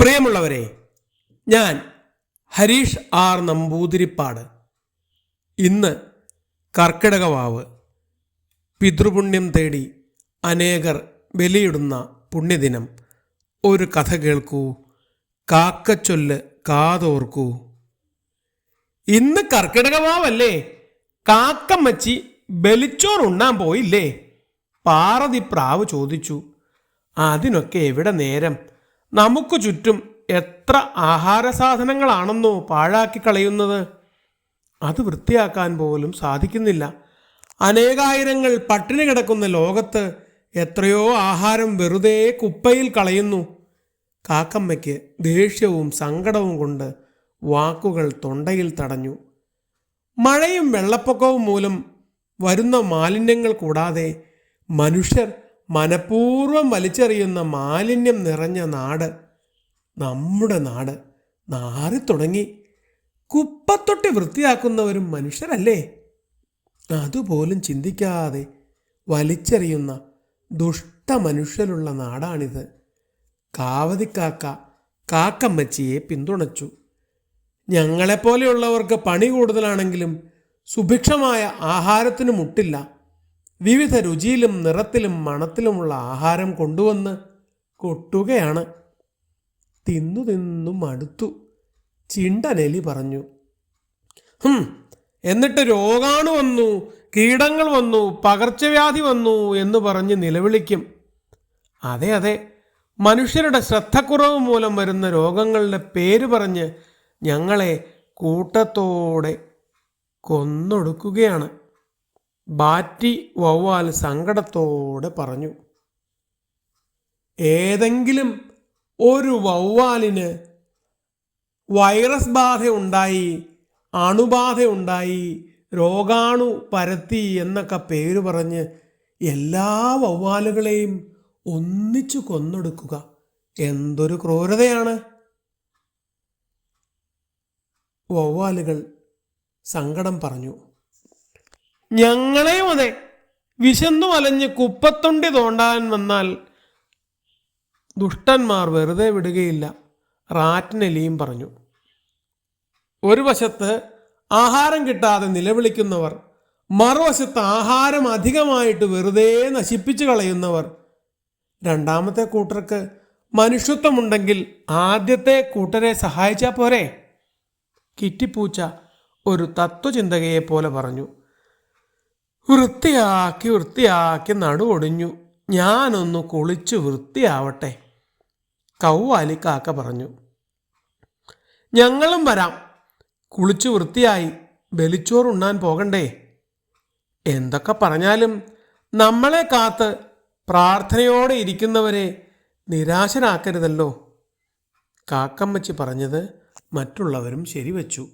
പ്രിയമുള്ളവരെ ഞാൻ ഹരീഷ് ആർ നമ്പൂതിരിപ്പാട്. ഇന്ന് കർക്കിടകവാവ് പിതൃപുണ്യം തേടി അനേകർ ബലിയിടുന്ന പുണ്യദിനം. ഒരു കഥ കേൾക്കൂ കാക്കച്ചൊല്ല് കാതോർക്കൂ. ഇന്ന് കർക്കിടകവാവല്ലേ കാക്കമ്മച്ചി ബലിച്ചോർ ഉണ്ണാൻ പോയില്ലേ? പാറതി പ്രാവ് ചോദിച്ചു. അതിനൊക്കെ എവിടെ നേരം? നമുക്ക് ചുറ്റും എത്ര ആഹാര സാധനങ്ങളാണെന്നോ പാഴാക്കി കളയുന്നത്? അത് വൃത്തിയാക്കാൻ പോലും സാധിക്കുന്നില്ല. അനേകായിരങ്ങൾ പട്ടിണി കിടക്കുന്ന ലോകത്ത് എത്രയോ ആഹാരം വെറുതെ കുപ്പയിൽ കളയുന്നു. കാക്കമ്മയ്ക്ക് ദേഷ്യവും സങ്കടവും കൊണ്ട് വാക്കുകൾ തൊണ്ടയിൽ തടഞ്ഞു. മഴയും വെള്ളപ്പൊക്കവും മൂലം വരുന്ന മാലിന്യങ്ങൾ കൂടാതെ മനുഷ്യർ മനഃപൂർവം വലിച്ചെറിയുന്ന മാലിന്യം നിറഞ്ഞ നാട് നമ്മുടെ നാട് നാറിത്തുടങ്ങി. കുപ്പത്തൊട്ടി വൃത്തിയാക്കുന്നവരും മനുഷ്യരല്ലേ? അതുപോലും ചിന്തിക്കാതെ വലിച്ചെറിയുന്ന ദുഷ്ട മനുഷ്യരുള്ള നാടാണിത്. കാവതിക്കാക്ക കാക്കമ്മച്ചിയെ പിന്തുണച്ചു. ഞങ്ങളെപ്പോലെയുള്ളവർക്ക് പണി കൂടുതലാണെങ്കിലും സുഭിക്ഷമായ ആഹാരത്തിന് മുട്ടില്ല. വിവിധ രുചിയിലും നിറത്തിലും മണത്തിലുമുള്ള ആഹാരം കൊണ്ടുവന്ന് കൊട്ടുകയാണ്. തിന്നു തിന്നു മടുത്തു. ചിണ്ടനെലി പറഞ്ഞു എന്നിട്ട് രോഗാണു വന്നു കീടങ്ങൾ വന്നു പകർച്ചവ്യാധി വന്നു എന്ന് പറഞ്ഞ് നിലവിളിക്കും. അതെ അതെ മനുഷ്യരുടെ ശ്രദ്ധക്കുറവ് മൂലം വരുന്ന രോഗങ്ങളുടെ പേര് പറഞ്ഞ് ഞങ്ങളെ കൂട്ടത്തോടെ കൊന്നൊടുക്കുകയാണ്. ബാറ്റി വവ്വാൽ സങ്കടത്തോടെ പറഞ്ഞു ഏതെങ്കിലും ഒരു വവ്വാലിന് വൈറസ് ബാധ ഉണ്ടായി അണുബാധ ഉണ്ടായി രോഗാണു പരത്തി എന്നൊക്കെ പേര് പറഞ്ഞ് എല്ലാ വവ്വാലുകളെയും ഒന്നിച്ചു കൊന്നൊടുക്കുക എന്തൊരു ക്രൂരതയാണ്. വവ്വാലുകൾ സങ്കടം പറഞ്ഞു ഞങ്ങളെയും അതെ വിശന്നു വലഞ്ഞ് കുപ്പത്തൊണ്ടി തോണ്ടാൻ വന്നാൽ ദുഷ്ടന്മാർ വെറുതെ വിടുകയില്ല. റാറ്റിനെലിയും പറഞ്ഞു ഒരു വശത്ത് ആഹാരം കിട്ടാതെ നിലവിളിക്കുന്നവർ മറുവശത്ത് ആഹാരം അധികമായിട്ട് വെറുതെ നശിപ്പിച്ചു കളയുന്നവർ. രണ്ടാമത്തെ കൂട്ടർക്ക് മനുഷ്യത്വമുണ്ടെങ്കിൽ ആദ്യത്തെ കൂട്ടരെ സഹായിച്ചാൽ പോരെ? കിറ്റിപ്പൂച്ച ഒരു തത്വചിന്തകയെ പോലെ പറഞ്ഞു വൃത്തിയാക്കി വൃത്തിയാക്കി നടുവൊടിഞ്ഞു. ഞാനൊന്ന് കുളിച്ച് വൃത്തിയാവട്ടെ കൗവാലിക്കാക്ക പറഞ്ഞു. ഞങ്ങളും വരാം. കുളിച്ചു വൃത്തിയായി ബലിച്ചോറുണ്ണാൻ പോകണ്ടേ? എന്തൊക്കെ പറഞ്ഞാലും നമ്മളെ കാത്ത് പ്രാർത്ഥനയോടെ ഇരിക്കുന്നവരെ നിരാശരാക്കരുതല്ലോ. കാക്കമ്മച്ചി പറഞ്ഞത് മറ്റുള്ളവരും ശരിവച്ചു.